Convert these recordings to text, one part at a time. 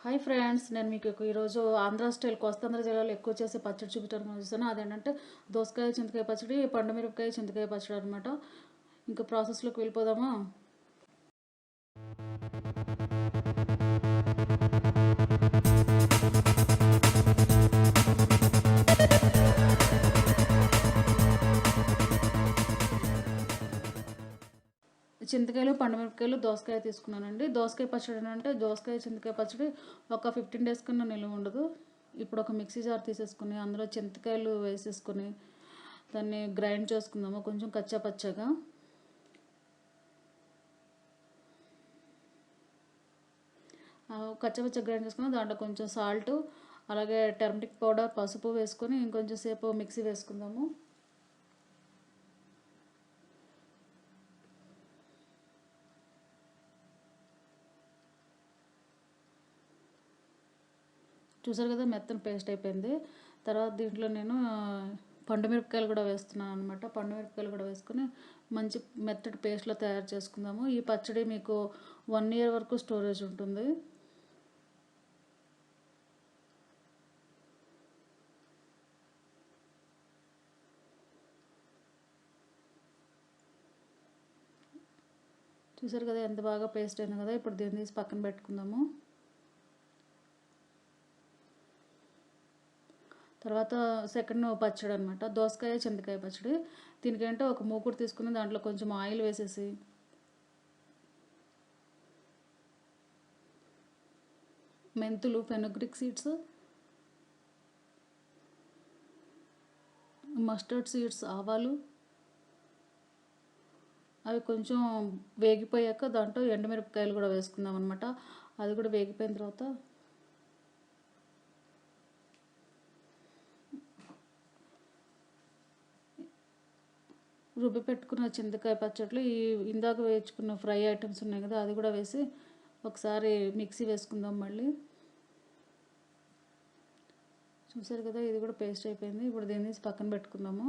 Hi friends నేను మీకు ఈరోజు ఆంధ్ర స్టైల్ కోస్తాంధ్ర జిల్లాలో ఎక్కువ చేసే పచ్చడి చూపించడానికి చూస్తాను అదేంటంటే దోసకాయ చింతకాయ పచ్చడి పండు మిరపకాయ చింతకాయ పచ్చడి అనమాట ఇంకా ప్రాసెస్లోకి వెళ్ళిపోదామా? చింతకాయలు పండుమిరపకాయలు దోసకాయ తీసుకున్నానండి. దోసకాయ పచ్చడి అంటే దోసకాయ చింతకాయ పచ్చడి ఒక ఫిఫ్టీన్ డేస్ కన్నా నిలువ ఉండదు. ఇప్పుడు ఒక మిక్సీ జార్ తీసేసుకుని అందులో చింతకాయలు వేసేసుకుని దాన్ని గ్రైండ్ చేసుకుందాము. కొంచెం కచ్చా పచ్చగా. కచ్చపచ్చ గ్రైండ్ చేసుకుని దాంట్లో కొంచెం సాల్ట్ అలాగే టర్మరిక్ పౌడర్ పసుపు వేసుకొని ఇంకొంచెం సేపు మిక్సీ వేసుకుందాము. చూసారు కదా మెత్తని పేస్ట్ అయిపోయింది. తర్వాత దీంట్లో నేను పండు మిరపకాయలు కూడా వేస్తున్నాను అనమాట పండు మిరపకాయలు కూడా వేసుకుని మంచి మెత్తటి పేస్ట్లో తయారు చేసుకుందాము. ఈ పచ్చడి మీకు వన్ ఇయర్ వరకు స్టోరేజ్ ఉంటుంది. చూసారు కదా ఎంత బాగా పేస్ట్ అయింది కదా ఇప్పుడు దీన్ని తీసి పక్కన పెట్టుకుందాము. తర్వాత సెకండ్ పచ్చడి అనమాట దోసకాయ చింతకాయ పచ్చడి. దీనికంటే ఒక మూకుడు తీసుకుని దాంట్లో కొంచెం ఆయిల్ వేసేసి మెంతులు ఫెనగ్రిక్ సీడ్స్ మస్టర్డ్ సీడ్స్ ఆవాలు. అవి కొంచెం వేగిపోయాక దాంట్లో ఎండుమిరపకాయలు కూడా వేసుకుందాం అనమాట అది కూడా వేగిపోయిన తర్వాత రుబ్బి పెట్టుకున్న చింతకాయ పచ్చట్లు ఈ ఇందాక వేయించుకున్న ఫ్రై ఐటమ్స్ ఉన్నాయి కదా అది కూడా వేసి ఒకసారి మిక్సీ వేసుకుందాం మళ్ళీ. చూసారు కదా ఇది కూడా పేస్ట్ అయిపోయింది. ఇప్పుడు దీన్ని పక్కన పెట్టుకుందాము.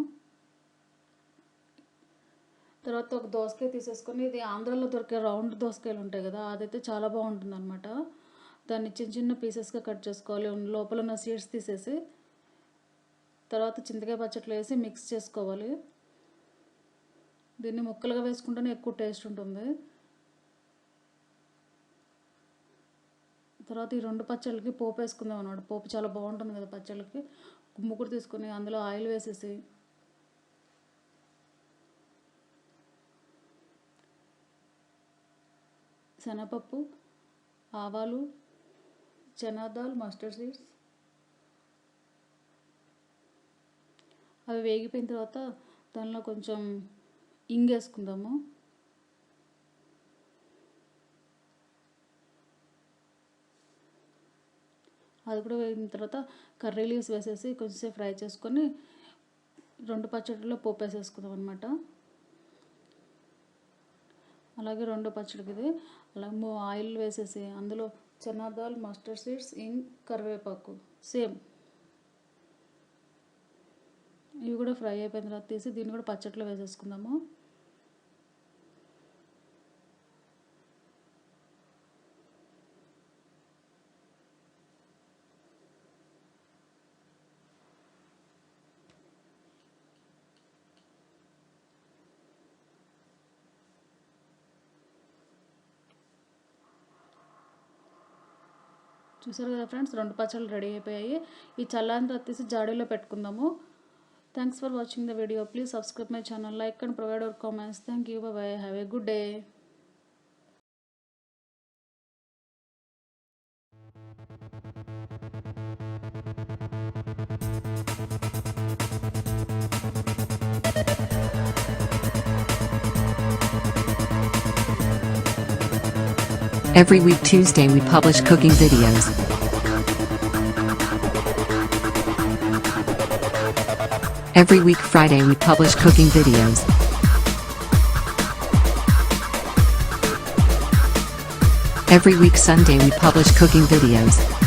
తర్వాత ఒక దోసకాయ తీసేసుకొని ఇది ఆంధ్రాలో దొరికే రౌండ్ దోసకాయలు ఉంటాయి కదా అదైతే చాలా బాగుంటుంది అనమాట దాన్ని చిన్న చిన్న పీసెస్గా కట్ చేసుకోవాలి. లోపల ఉన్న సీడ్స్ తీసేసి తర్వాత చింతకాయ పచ్చట్లు వేసి మిక్స్ చేసుకోవాలి. దీన్ని ముక్కలుగా వేసుకుంటేనే ఎక్కువ టేస్ట్ ఉంటుంది. తర్వాత ఈ రెండు పచ్చళ్ళకి పోపు వేసుకుందాం అన్నమాట. పోపు చాలా బాగుంటుంది కదా పచ్చళ్ళకి. ముగ్గురు తీసుకుని అందులో ఆయిల్ వేసేసి శనగపప్పు ఆవాలు చనాదాల్ మస్టర్డ్ సీడ్స్. అవి వేగిపోయిన తర్వాత దానిలో కొంచెం ఇంగేసుకుందాము అది కూడా వేగిన తర్వాత కర్రీ లీవ్స్ వేసేసి కొంచెంసేపు ఫ్రై చేసుకొని రెండు పచ్చడిలో పోపు వేసేసుకుందాం అనమాట అలాగే రెండు పచ్చడికి ఇది. అలాగే ఆయిల్ వేసేసి అందులో చనాదాల్ మస్టర్డ్ సీడ్స్ ఇంగ్ కరివేపాకు. సేమ్. ఇవి కూడా ఫ్రై అయిపోయిన తర్వాత తీసి దీన్ని కూడా పచ్చట్లో వేసేసుకుందాము. చూసారు కదా ఫ్రెండ్స్? రెండు పచ్చళ్ళు రెడీ అయిపోయాయి. ఈ చల్లారిన తర్వాత తీసి జాడీలో పెట్టుకుందాము. Thanks for watching the video please subscribe my channel like and provide our comments thank you bye have a good day Every week Tuesday we publish cooking videos. Every week Friday we publish cooking videos. Every week Sunday we publish cooking videos.